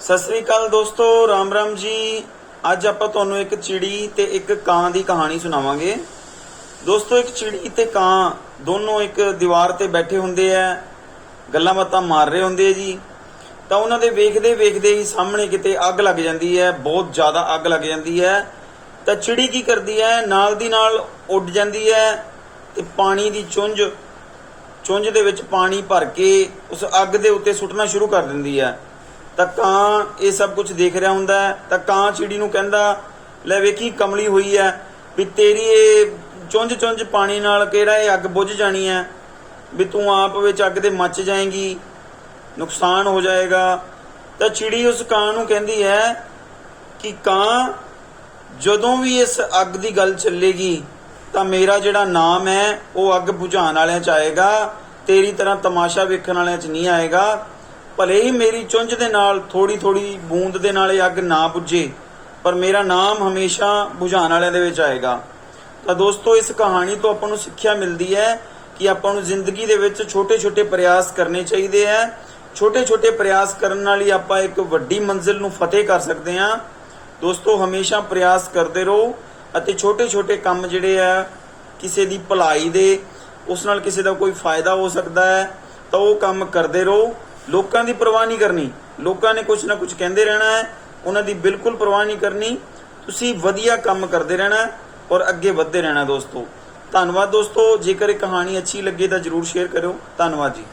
ਸਤਿ ਸ੍ਰੀ ਅਕਾਲ ਦੋਸਤੋ, ਰਾਮ ਰਾਮ ਜੀ। ਅੱਜ ਆਪਾਂ ਤੁਹਾਨੂੰ ਇੱਕ ਚਿੜੀ ਤੇ ਇੱਕ ਕਾਂ ਦੀ ਕਹਾਣੀ ਸੁਣਾਵਾਂਗੇ। ਦੋਸਤੋ, ਇੱਕ ਚਿੜੀ ਤੇ ਕਾਂ ਦੋਨੋਂ ਇੱਕ ਦੀਵਾਰ ਤੇ ਬੈਠੇ ਹੁੰਦੇ ਆ, ਗੱਲਾਂ ਬਾਤਾਂ ਮਾਰ ਰਹੇ ਹੁੰਦੇ ਆ ਜੀ। ਤਾਂ ਉਹਨਾਂ ਦੇ ਵੇਖਦੇ ਵੇਖਦੇ ਹੀ ਸਾਹਮਣੇ ਕਿਤੇ ਅੱਗ ਲੱਗ ਜਾਂਦੀ ਹੈ, ਬਹੁਤ ਜ਼ਿਆਦਾ ਅੱਗ ਲੱਗ ਜਾਂਦੀ ਹੈ। ਤਾਂ ਚਿੜੀ ਕੀ ਕਰਦੀ ਹੈ, ਨਾਲ ਦੀ ਨਾਲ ਉੱਡ ਜਾਂਦੀ ਹੈ ਤੇ ਪਾਣੀ ਦੀ ਚੁੰਝ ਚੁੰਝ ਦੇ ਵਿੱਚ ਪਾਣੀ ਭਰ ਕੇ ਉਸ ਅੱਗ ਦੇ ਉੱਤੇ ਸੁੱਟਣਾ ਸ਼ੁਰੂ ਕਰ ਦਿੰਦੀ ਹੈ। ਤਾਂ ਕਾਂ ਇਹ ਸਭ ਕੁਝ ਦੇਖ ਰਿਹਾ ਹੁੰਦਾ ਤਾਂ ਕਾਂ ਚਿੜੀ ਨੂੰ ਕਹਿੰਦਾ, ਲੈ ਵੇਖੀ ਕਮਲੀ ਹੋਈ ਹੈ ਵੀ ਤੇਰੀ ਇਹ ਚੁੰਝ ਚੁੰਝ ਪਾਣੀ ਨਾਲ ਕਿਹੜਾ ਇਹ ਅੱਗ ਬੁਝ ਜਾਣੀ ਹੈ ਵੀ ਤੂੰ ਆਪ ਵਿੱਚ ਅੱਗ ਦੇ ਮੱਚ ਜਾਏਗੀ, ਨੁਕਸਾਨ ਹੋ ਜਾਏਗਾ। ਤਾਂ ਚਿੜੀ ਉਸ ਕਾਂ ਨੂੰ ਕਹਿੰਦੀ ਹੈ ਕਿ ਕਾਂ, ਜਦੋਂ ਵੀ ਇਸ ਅੱਗ ਦੀ ਗੱਲ ਚੱਲੇਗੀ, ਤਾਂ ਮੇਰਾ ਜਿਹੜਾ ਨਾਮ ਹੈ ਉਹ ਅੱਗ ਬੁਝਾਉਣ ਵਾਲਿਆਂ ਚ ਆਏਗਾ, ਤੇਰੀ ਤਰ੍ਹਾਂ ਤਮਾਸ਼ਾ ਵੇਖਣ ਵਾਲਿਆਂ ਚ ਨਹੀਂ ਆਏਗਾ। ਭਲੇ ਹੀ ਮੇਰੀ ਚੁੰਝ ਦੇ ਨਾਲ ਥੋੜੀ ਥੋੜੀ ਬੂੰਦ ਦੇ ਨਾਲ ਇਹ ਅੱਗ ਨਾ ਬੁਝੇ, ਪਰ ਮੇਰਾ ਨਾਮ ਹਮੇਸ਼ਾ ਬੁਝਾਉਣ ਵਾਲਿਆਂ ਦੇ ਵਿੱਚ ਆਏਗਾ। ਤਾਂ ਦੋਸਤੋ, ਇਸ ਕਹਾਣੀ ਤੋਂ ਆਪਾਂ ਨੂੰ ਸਿੱਖਿਆ ਮਿਲਦੀ ਹੈ ਕਿ ਆਪਾਂ ਨੂੰ ਜ਼ਿੰਦਗੀ ਦੇ ਵਿੱਚ ਛੋਟੇ-ਛੋਟੇ ਪ੍ਰਯਾਸ ਕਰਨੇ ਚਾਹੀਦੇ ਆ ਛੋਟੇ-ਛੋਟੇ ਪ੍ਰਯਾਸ ਕਰਨ ਨਾਲ ਹੀ ਆਪਾਂ ਇੱਕ ਵੱਡੀ ਮੰਜ਼ਿਲ ਨੂੰ ਫਤਿਹ ਕਰ ਸਕਦੇ ਹਾਂ। ਦੋਸਤੋ, ਹਮੇਸ਼ਾ ਪ੍ਰਯਾਸ ਕਰਦੇ ਰਹੋ ਅਤੇ ਛੋਟੇ-ਛੋਟੇ ਕੰਮ ਜਿਹੜੇ ਆ ਕਿਸੇ ਦੀ ਭਲਾਈ ਦੇ, ਉਸ ਨਾਲ ਕਿਸੇ ਦਾ ਕੋਈ ਫਾਇਦਾ ਹੋ ਸਕਦਾ ਹੈ, ਤਾਂ ਉਹ ਕੰਮ ਕਰਦੇ ਰਹੋ। ਲੋਕਾਂ ਦੀ ਪਰਵਾਹ ਨਹੀਂ ਕਰਨੀ। ਲੋਕਾਂ ਨੇ ਕੁਝ ਨਾ ਕੁਝ ਕਹਿੰਦੇ ਰਹਿਣਾ ਹੈ, ਉਹਨਾਂ ਦੀ ਬਿਲਕੁਲ ਪਰਵਾਹ ਨਹੀਂ ਕਰਨੀ। ਤੁਸੀਂ ਵਧੀਆ ਕੰਮ ਕਰਦੇ ਰਹਿਣਾ ਔਰ ਅੱਗੇ ਵਧਦੇ ਰਹਿਣਾ ਦੋਸਤੋ। ਧੰਨਵਾਦ ਦੋਸਤੋ, ਜੇਕਰ ਇਹ ਕਹਾਣੀ ਅੱਛੀ ਲੱਗੇ ਤਾਂ ਜਰੂਰ ਸ਼ੇਅਰ ਕਰਿਓ। ਧੰਨਵਾਦ ਜੀ।